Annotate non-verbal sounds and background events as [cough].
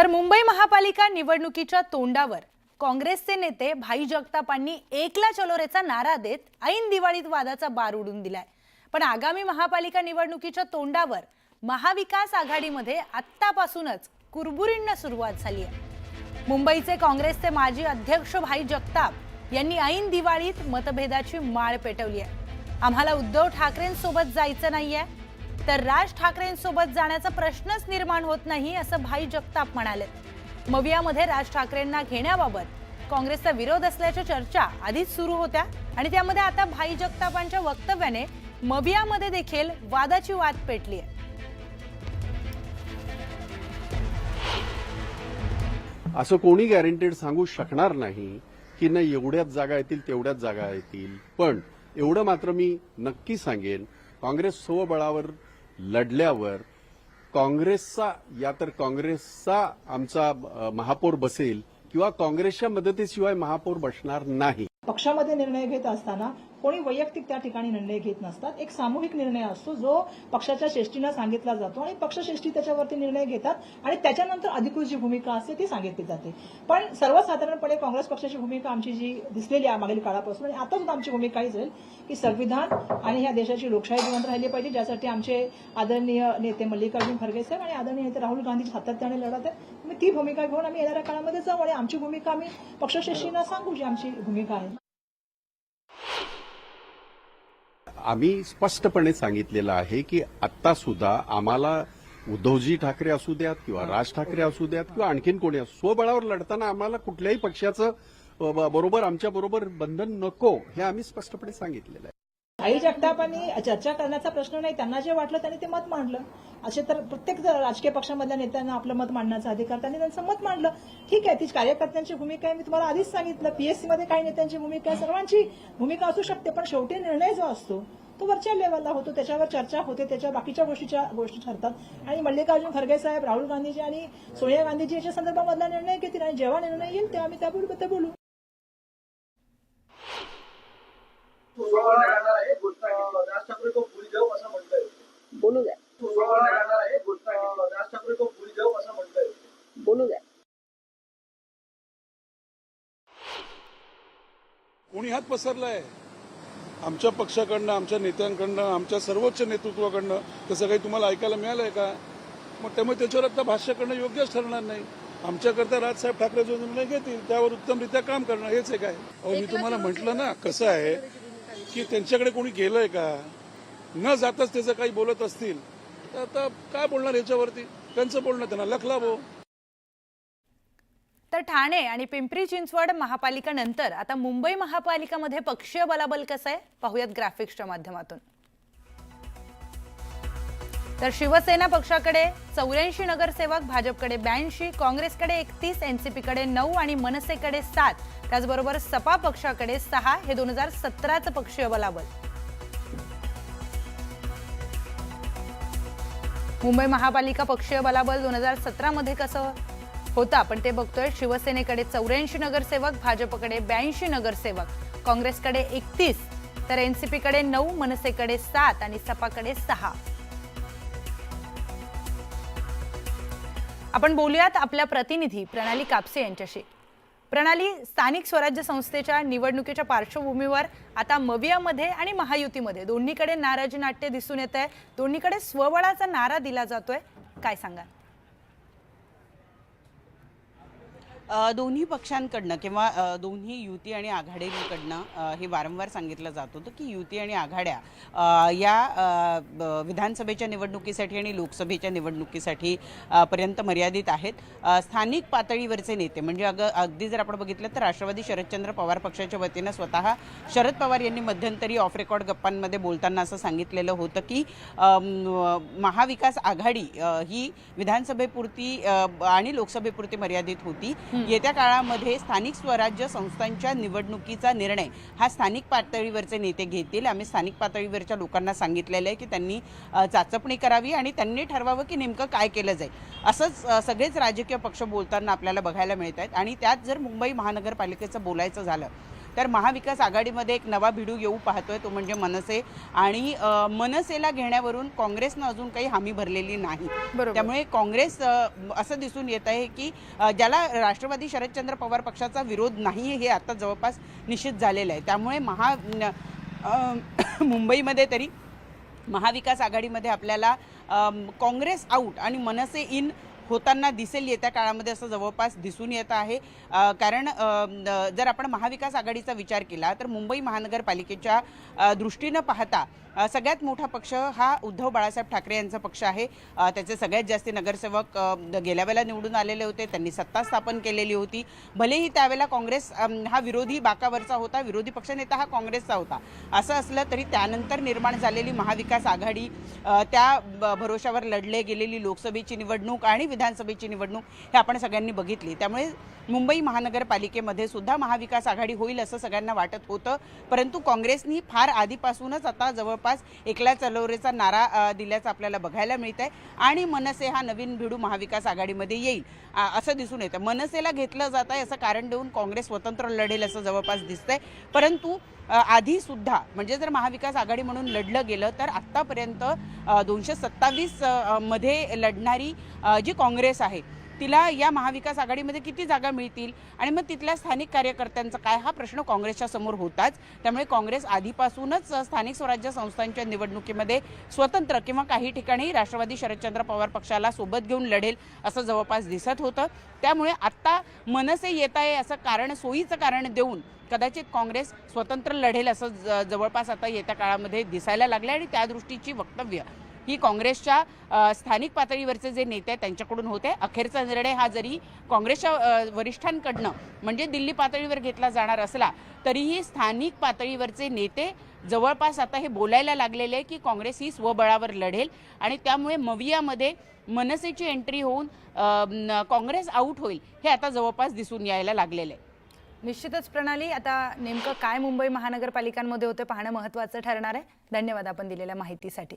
तर मुंबई महापालिका निवडणुकीच्या तोंडावर काँग्रेसचे नेते भाई जगतापांनी एकला चलोरेचा नारा देत ऐन दिवाळीत वादाचा बार उडून दिलाय. पण आगामी महापालिका निवडणुकीच्या तोंडावर महाविकास आघाडीमध्ये आत्तापासूनच कुरबुरींना सुरुवात झाली आहे. मुंबईचे काँग्रेसचे माजी अध्यक्ष भाई जगताप यांनी ऐन दिवाळीत मतभेदाची माळ पेटवली आहे. आम्हाला उद्धव ठाकरेंसोबत जायचं नाहीये. तर राज ठाकरेंसोबत जाण्याचा प्रश्नच निर्माण होत नाही असं भाई जगताप म्हणाले. मवियामध्ये राज ठाकरेंना घेण्याबाबत काँग्रेसचा विरोध असल्याच्या चर्चा आधीच सुरू होत्या आणि त्यामध्ये आता भाई जगतापांच्या वक्तव्याने मवियामध्ये देखील वादाची वाद पेटली आहे. असं कोणी गॅरंटेड सांगू शकणार नाही की नाही एवढ्याच जागा येतील तेवढ्याच जागा येतील. पण एवढं मात्र मी नक्की सांगेन काँग्रेस स्वबळावर लढल्यावर काँग्रेसचा या तर काँग्रेसचा आमचा महापौर बसेल किंवा काँग्रेसच्या मदतीशिवाय महापौर बसणार नाही. पक्षामध्ये निर्णय घेत असताना कोणी वैयक्तिक त्या ठिकाणी निर्णय घेत नसतात. एक सामूहिक निर्णय असतो जो पक्षाच्या श्रेष्ठीनं सांगितला जातो आणि पक्षश्रेष्ठी त्याच्यावरती निर्णय घेतात आणि त्याच्यानंतर अधिकृत जी भूमिका असते ती सांगितली जाते. पण सर्वसाधारणपणे काँग्रेस पक्षाची भूमिका आमची जी दिसलेली आहे मागील काळापासून आणि आता सुद्धा आमची भूमिका हीच राहील की संविधान आणि ह्या देशाची लोकशाही जिवंत राहिली पाहिजे ज्यासाठी आमचे आदरणीय नेते मल्लिकार्जुन खरगे साहेब आणि आदरणीय नेते राहुल गांधी सातत्याने लढत आहे. मी ती भूमिका घेऊन आम्ही येणाऱ्या काळामध्ये जाऊ आणि आमची भूमिका आम्ही पक्षश्रेष्ठींना सांगू जी आमची भूमिका आहे. आम्ही स्पष्टपणे सांगितलेलं आहे की आत्ता सुद्धा आम्हाला उद्धवजी ठाकरे असू द्यात किंवा राज ठाकरे असू द्यात किंवा आणखीन कोणी असो स्वबळावर लढताना आम्हाला कुठल्याही पक्षाचं बरोबर आमच्या बरोबर बंधन नको हे आम्ही स्पष्टपणे सांगितलेलं आहे. आई जगतापांनी चर्चा करण्याचा प्रश्न नाही त्यांना जे वाटलं त्यांनी ते मत मांडलं. असे तर प्रत्येक जर राजकीय पक्षामधल्या नेत्यांना आपलं मत मांडण्याचा अधिकार त्यांनी त्यांचं मत मांडलं. ठीक आहे ती कार्यकर्त्यांची भूमिका आहे मी तुम्हाला आधीच सांगितलं पीएससी मध्ये काही नेत्यांची भूमिका आहे सर्वांची भूमिका असू शकते पण शेवटी निर्णय जो असतो तो वरच्या लेवलला होतो त्याच्यावर चर्चा होते त्याच्या बाकीच्या गोष्टीच्या गोष्टी ठरतात. आणि मल्लिकार्जुन खरगे साहेब राहुल गांधीजी आणि सोनिया गांधीजी याच्या संदर्भामधला निर्णय घेतील आणि जेव्हा निर्णय येईल तेव्हा आम्ही त्याबरोबर बोलू आहे राज ठाकरे को भूल जाऊ असं म्हणतंय बोलू द्या. बोलू द्या. कोणी हात पसरलाय? आमच्या पक्षाकडनं आमच्या नेत्यांकडनं आमच्या सर्वोच्च नेतृत्वाकडनं तसं काही तुम्हाला ऐकायला मिळालंय का? मग त्यामुळे त्याच्यावर आता भाष्य करणं योग्यच ठरणार नाही. आमच्याकरता राजसाहेब ठाकरे जो निर्णय घेतील त्यावर उत्तमरित्या काम करणं हेच एक आहे. अहो मी तुम्हाला म्हटलं ना कसं आहे? की त्यांच्याकडे कोणी गेलंय का? न जाताच त्याचं काही बोलत असतील. तर आता काय बोलणार याच्यावरती? त्यांचं बोलणं त्यांना लखलावो तर ठाणे आणि पिंपरी चिंचवड महापालिका नंतर आता मुंबई महापालिकामध्ये पक्षीय बलाबल कसं आहे? पाहूयात ग्राफिक्सच्या माध्यमातून. तर शिवसेना पक्षाकडे चौऱ्याऐंशी नगरसेवक भाजपकडे ब्याऐंशी काँग्रेसकडे एकतीस एनसीपीकडे नऊ आणि मनसेकडे सात. त्याचबरोबर सपा पक्षाकडे सहा. हे दोन हजार सतराचं पक्षीय बलाबल. मुंबई महापालिका पक्षीय बलाबल दोन हजार सतरामध्ये कसं होतं? आपण ते बघतोय. शिवसेनेकडे चौऱ्याऐंशी नगरसेवक भाजपकडे ब्याऐंशी नगरसेवक काँग्रेसकडे एकतीस तर एनसीपीकडे नऊ मनसेकडे सात आणि सपाकडे सहा. आपण बोलूयात आपल्या प्रतिनिधी प्रणाली कापसे यांच्याशी. प्रणाली स्थानिक स्वराज्य संस्थेच्या निवडणुकीच्या पार्श्वभूमीवर आता मवियामध्ये आणि महायुतीमध्ये दोन्हीकडे नाराजी नाट्य दिसून येत आहे दोन्हीकडे स्वबळाचा नारा दिला जातोय. काय सांगा दोन्ही पक्षांकडनं किंवा दोन्ही युती आणि आघाडीकडनं हे वारंवार सांगितलं जात होतं की युती आणि आघाड्या या ब- विधानसभेच्या निवडणुकीसाठी आणि लोकसभेच्या निवडणुकीसाठी पर्यंत मर्यादित आहेत. स्थानिक पातळीवरचे नेते म्हणजे अग अगदी जर आपण बघितलं तर राष्ट्रवादी शरदचंद्र पवार पक्षाच्या वतीनं स्वतः शरद पवार यांनी मध्यंतरी ऑफ रेकॉर्ड गप्पांमध्ये बोलताना असं सांगितलेलं होतं की महाविकास आघाडी ही विधानसभेपुरती आणि लोकसभेपुरती मर्यादित होती. येत्या काळामध्ये स्थानिक स्वराज्य संस्थांच्या निवडणुकीचा निर्णय हा स्थानिक पातळीवरचे नेते घेतील. आम्ही स्थानिक पातळीवरच्या लोकांना सांगितलेलं आहे की त्यांनी चाचपणी करावी आणि त्यांनी ठरवावं की नेमकं काय केलं जाईल. असंच सगळेच राजकीय पक्ष बोलताना आपल्याला बघायला मिळत आहेत आणि त्यात जर मुंबई महानगरपालिकेचं बोलायचं झालं तर महाविकास आघाडीमध्ये एक नवा भिडू येऊ पाहतोय तो म्हणजे मनसे. आणि मनसेला घेण्यावरून काँग्रेसनं अजून काही हमी भरलेली नाही. त्यामुळे काँग्रेस असं दिसून येत आहे की ज्याला राष्ट्रवादी शरदचंद्र पवार पक्षाचा विरोध नाही हे आता जवळपास निश्चित झालेलं आहे. त्यामुळे महा [coughs] मुंबईमध्ये तरी महाविकास आघाडीमध्ये आपल्याला काँग्रेस आऊट आणि मनसे इन होताना दिसेल येत्या काळामध्ये असं जवळपास दिसून येत आहे. कारण जर आपण महाविकास आघाडीचा विचार केला तर मुंबई महानगरपालिकेच्या दृष्टीनं पाहता सगळ्यात मोठा पक्ष हा उद्धव बाळासाहेब ठाकरे यांचा पक्ष आहे. त्याचे सगळ्यात जास्ती नगरसेवक गेल्या वेळेला निवडून आलेले होते. त्यांनी सत्ता स्थापन केलेली होती. भलेही त्यावेळेला काँग्रेस हा विरोधी बाकावरचा होता विरोधी पक्षनेता हा काँग्रेसचा होता. असं असलं तरी त्यानंतर निर्माण झालेली महाविकास आघाडी त्या भरोशावर लढले गेलेली लोकसभेची निवडणूक आणि विधानसभेची निवडणूक हे आपण सगळ्यांनी बघितली. त्यामुळे मुंबई महानगरपालिकेमध्ये सुद्धा महाविकास आघाडी होईल असं सगळ्यांना वाटत होतं. परंतु काँग्रेसनी फार आधीपासूनच आता जवळपास एकला चलोरेचा नारा दिल्याचं आपल्याला बघायला मिळत आहे आणि मनसे हा नवीन भिडू महाविकास आघाडीमध्ये येईल. असं दिसून येतं. मनसेला घेतलं जात आहे असं कारण देऊन काँग्रेस स्वतंत्र लढेल असं जवळपास दिसतंय. परंतु आधीसुद्धा म्हणजे जर महाविकास आघाडी म्हणून लढलं गेलं तर आत्तापर्यंत दोनशे सत्तावीसमध्ये लढणारी जी काँग्रेस आहे तिला या महाविकास आघाडीमध्ये किती जागा मिळतील आणि मग तिथल्या स्थानिक कार्यकर्त्यांचा काय हा प्रश्न काँग्रेसच्या समोर होताच. त्यामुळे काँग्रेस आधीपासूनच स्थानिक स्वराज्य संस्थांच्या निवडणुकीमध्ये स्वतंत्र किंवा काही ठिकाणी राष्ट्रवादी शरदचंद्र पवार पक्षाला सोबत घेऊन लढेल असं जवळपास दिसत होतं. त्यामुळे आत्ता मनसे येत आहे असं कारण सोयीचं कारण देऊन कदाचित काँग्रेस स्वतंत्र लढेल असं ज- जवळपास आता येत्या काळामध्ये दिसायला लागले आणि त्या दृष्टीची वक्तव्य ही काँग्रेसच्या स्थानिक पातळीवरचे जे नेते आहेत त्यांच्याकडून होते. अखेरचा निर्णय हा जरी काँग्रेसच्या वरिष्ठांकडनं म्हणजे दिल्ली पातळीवर घेतला जाणार असला तरीही स्थानिक पातळीवरचे नेते जवळपास आता हे बोलायला लागलेले आहे की काँग्रेस ही स्वबळावर लढेल आणि त्यामुळे मवियामध्ये मनसेची एंट्री होऊन काँग्रेस आऊट होईल हे आता जवळपास दिसून यायला लागलेलं आहे. निश्चितच प्रणाली आता नेमकं काय मुंबई महानगरपालिकांमध्ये होते पाहणं महत्त्वाचं ठरणार आहे. धन्यवाद आपण दिलेल्या माहितीसाठी.